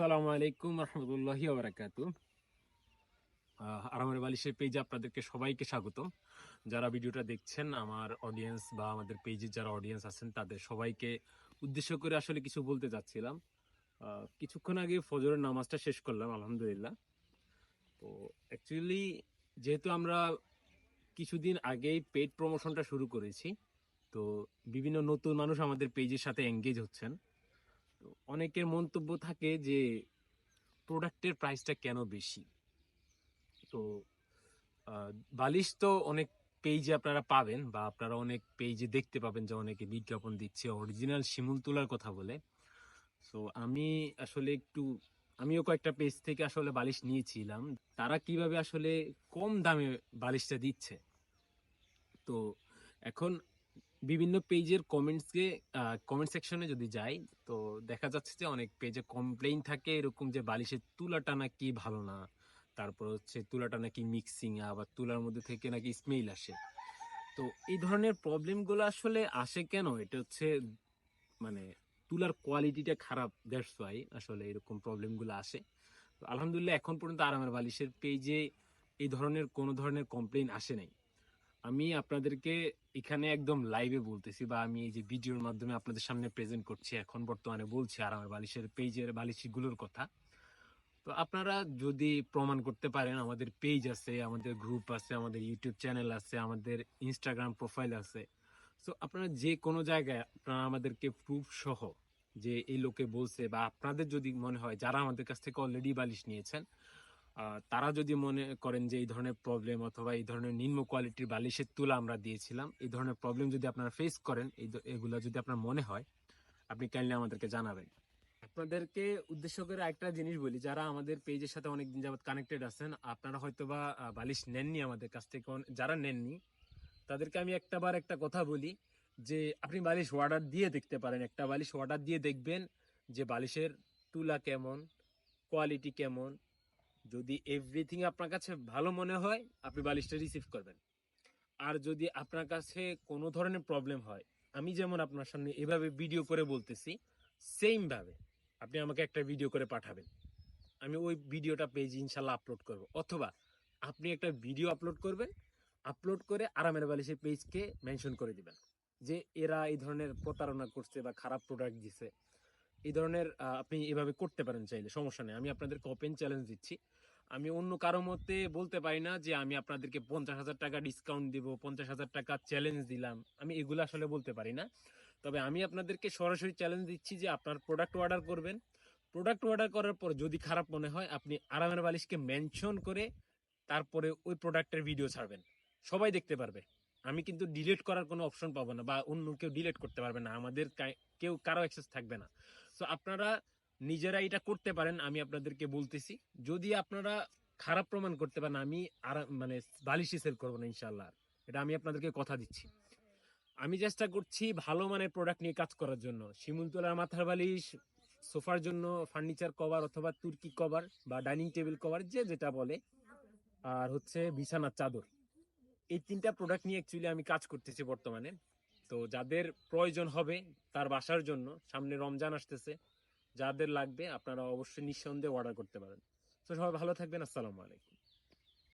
আসসালামু আলাইকুম রহমতুল্লাহি বারাকাতু আরামের বালিশের পেজে আপনাদেরকে সবাইকে স্বাগত। যারা ভিডিওটা দেখছেন, আমার অডিয়েন্স বা আমাদের পেজে যারা অডিয়েন্স আছেন, তাদের সবাইকে উদ্দেশ্য করে আসলে কিছু বলতে চাচ্ছিলাম। কিছুক্ষণ আগে ফজরের নামাজটা শেষ করলাম, আলহামদুলিল্লাহ। তো অ্যাকচুয়ালি যেহেতু আমরা কিছুদিন আগেই পেড প্রমোশনটা শুরু করেছি, তো বিভিন্ন নতুন মানুষ আমাদের পেজের সাথে এঙ্গেজ হচ্ছেন। অনেকের মন্তব্য থাকে যে প্রোডাক্টের প্রাইসটা কেন বেশি? তো বালিশ তো অনেক পেজে আপনারা পাবেন বা আপনারা অনেক পেজে দেখতে পাবেন যে অনেকে বিজ্ঞাপন দিচ্ছে অরিজিনাল শিমুল তোলার কথা বলে। সো আমি আসলে একটু, আমিও কয়েকটা পেজ থেকে আসলে বালিশ নিয়েছিলাম। তারা কীভাবে আসলে কম দামে বালিশটা দিচ্ছে? তো, এখন বিভিন্ন পেজের কমেন্টসকে কমেন্ট সেকশনে যদি যাই, তো দেখা যাচ্ছে যে অনেক পেজে কমপ্লেইন থাকে এরকম যে বালিশের তুলাটা নাকি ভালো না। তারপর হচ্ছে তুলাটা নাকি মিক্সিং আবার তুলার মধ্যে থেকে নাকি স্মেল আসে। তো এই ধরনের প্রবলেমগুলো আসলে আসে কেন? এটা হচ্ছে মানে তুলার কোয়ালিটিটা খারাপ দ্যাটস ওয়াই আসলে এরকম প্রবলেমগুলো আসে। তো আলহামদুলিল্লাহ এখন পর্যন্ত আরামের বালিশের পেজে এই ধরনের কোনো ধরনের কমপ্লেইন আসে নাই। আমি আপনাদেরকে এখানে একদম লাইভে বলতেছি বা আমি এই যে ভিডিওর মাধ্যমে আপনাদের সামনে প্রেজেন্ট করছি, এখন বর্তমানে বলছি আরামের বালিশের পেজের বালিশগুলোর কথা। তো আপনারা যদি প্রমাণ করতে পারেন, আমাদের পেজ আছে, আমাদের গ্রুপ আছে, আমাদের ইউটিউব চ্যানেল আছে, আমাদের ইনস্টাগ্রাম প্রোফাইল আছে। সো আপনারা যে কোনো জায়গায়, আপনারা আমাদেরকে প্রুফ সহ যে এই লোকে বলছে বা আপনাদের যদি মনে হয়, যারা আমাদের কাছ থেকে অলরেডি বালিশ নিয়েছেন তারা যদি মনে করেন যে এই ধরনের প্রবলেম অথবা এই ধরনের নিম্ন কোয়ালিটির বালিশের তুলা আমরা দিয়েছিলাম, এই ধরনের প্রবলেম যদি আপনারা ফেস করেন, এই এগুলো যদি আপনার মনে হয়, আপনি কাইন্ডলি আমাদেরকে জানাবেন। আপনাদেরকে উদ্দেশ্য করে একটা জিনিস বলি, যারা আমাদের পেজের সাথে অনেকদিন যাবত কানেক্টেড আছেন, আপনারা হয়তোবা বালিশ নেননি আমাদের কাছ থেকে যারা নেননি, তাদেরকে আমি একটা বার একটা কথা বলি যে, আপনি বালিশ অর্ডার দিয়ে দেখতে পারেন, একটা বালিশ অর্ডার দিয়ে দেখবেন যে বালিশের তুলা কেমন কোয়ালিটি কেমন যদি এভরিথিং আপনার কাছে ভালো মনে হয়, আপনি বালিশটা রিসিভ করবেন। আর যদি আপনার কাছে কোনো ধরনের প্রবলেম হয়, আমি যেমন আপনার সামনে এভাবে ভিডিও করে বলতেছি সেম ভাবে আপনি আমাকে একটা ভিডিও করে পাঠাবেন। আমি ওই ভিডিওটা পেজ ইনশাল্লাহ আপলোড করব। অথবা আপনি একটা ভিডিও আপলোড করবেন আপলোড করে আরামের বালিশের পেজকে মেনশন করে দিবেন। যে এরা এই ধরনের প্রতারণা করছে বা খারাপ প্রোডাক্ট দিছে। এই ধরনের আপনি এভাবে করতে পারেন চাইলে, সমস্যা নেই। আমি আপনাদেরকে ওপেন চ্যালেঞ্জ দিচ্ছি। আমি অন্য কারও মতে বলতে পারি না যে আমি আপনাদেরকে পঞ্চাশ হাজার টাকা ডিসকাউন্ট দিব, পঞ্চাশ হাজার টাকা চ্যালেঞ্জ দিলাম। আমি এগুলো আসলে বলতে পারি না। তবে আমি আপনাদেরকে সরাসরি চ্যালেঞ্জ দিচ্ছি যে আপনার প্রোডাক্ট অর্ডার করবেন। প্রোডাক্ট অর্ডার করার পর যদি খারাপ মনে হয়, আপনি আরামের বালিশকে মেনশন করে তারপরে ওই প্রোডাক্টের ভিডিও ছাড়বেন। সবাই দেখতে পারবে। আমি কিন্তু ডিলিট করার কোনো অপশন পাবো না বা অন্য কেউ ডিলিট করতে পারবে না। আমাদের কেউ কারও অ্যাক্সেস থাকবে না। সো আপনারা নিজেরা এটা করতে পারেন, আমি আপনাদেরকে বলতেছি। যদি আপনারা খারাপ প্রমাণ করতে পারেন, আমি আর মানে বালিশই সেল করব না ইনশাল্লাহ এটা আমি আপনাদেরকে কথা দিচ্ছি। আমি চেষ্টা করছি ভালো মানের প্রোডাক্ট নিয়ে কাজ করার জন্য। শিমুলতলার মাথার বালিশ, সোফার জন্য ফার্নিচার কভার অথবা তুর্কি কভার বা ডাইনিং টেবিল কভার যে যেটা বলে। আর হচ্ছে বিছানার চাদর। এই তিনটা প্রোডাক্ট নিয়ে অ্যাকচুয়ালি আমি কাজ করতেছি বর্তমানে। তো যাদের প্রয়োজন হবে তার বাসার জন্য, সামনে রমজান আসতেছে, যাদের লাগবে আপনারা অবশ্যই নিঃসন্দেহে অর্ডার করতে পারেন। তো সবাই ভালো থাকবেন, আসসালামু আলাইকুম।